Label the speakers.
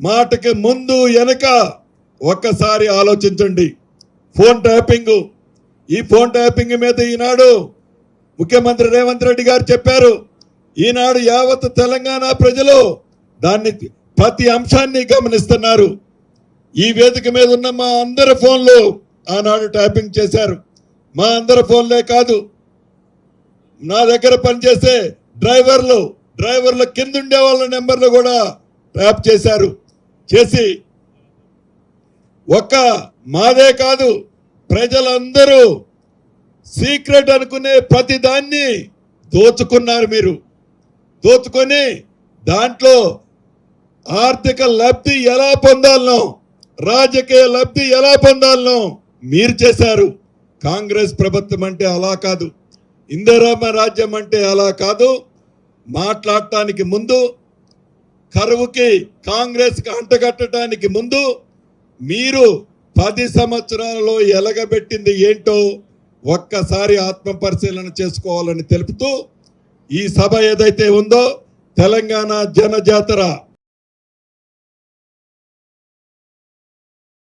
Speaker 1: మాటకి ముందు వెనక ఒక్కసారి ఆలోచించండి. Phone tapping. ఈ ఫోన్ ట్యాపింగ్ మీద ఈనాడు ముఖ్యమంత్రి రేవంత్ రెడ్డి గారు చెప్పారు. ఈనాడు యావత్ తెలంగాణ ప్రజలు దాన్ని ప్రతి అంశాన్ని గమనిస్తున్నారు. ఈ వేదిక మీద ఉన్న మా అందరి ఫోన్లు ఆనాడు ట్యాపింగ్ చేశారు. మా అందరి ఫోన్లే కాదు. నా దగ్గర పనిచేసే డ్రైవర్లు డ్రైవర్ల కింద ఉండే వాళ్ళ నెంబర్లు కూడా ట్యాప్ చేశారు. చేసి ఒక్క మాదే కాదు ప్రజలందరూ సీక్రెట్ అనుకునే ప్రతి దాన్ని దోచుకున్నారు మీరు. దోచుకొని దాంట్లో ఆర్థిక లబ్ధి ఎలా పొందాలనో రాజకీయ లబ్ధి ఎలా పొందాలనో మీరు చేశారు. కాంగ్రెస్ ప్రభుత్వం అంటే అలా కాదు. ఇందిరామ రాజ్యం అంటే అలా కాదు. మాట్లాడటానికి ముందు కరువుకి కాంగ్రెస్కి అంటగట్టడానికి ముందు మీరు పది సంవత్సరాలలో ఎలగబెట్టింది ఏంటో ఒక్కసారి ఆత్మ పరిశీలన చేసుకోవాలని తెలుపుతూ ఈ సభ ఏదైతే ఉందో తెలంగాణ జనజాతర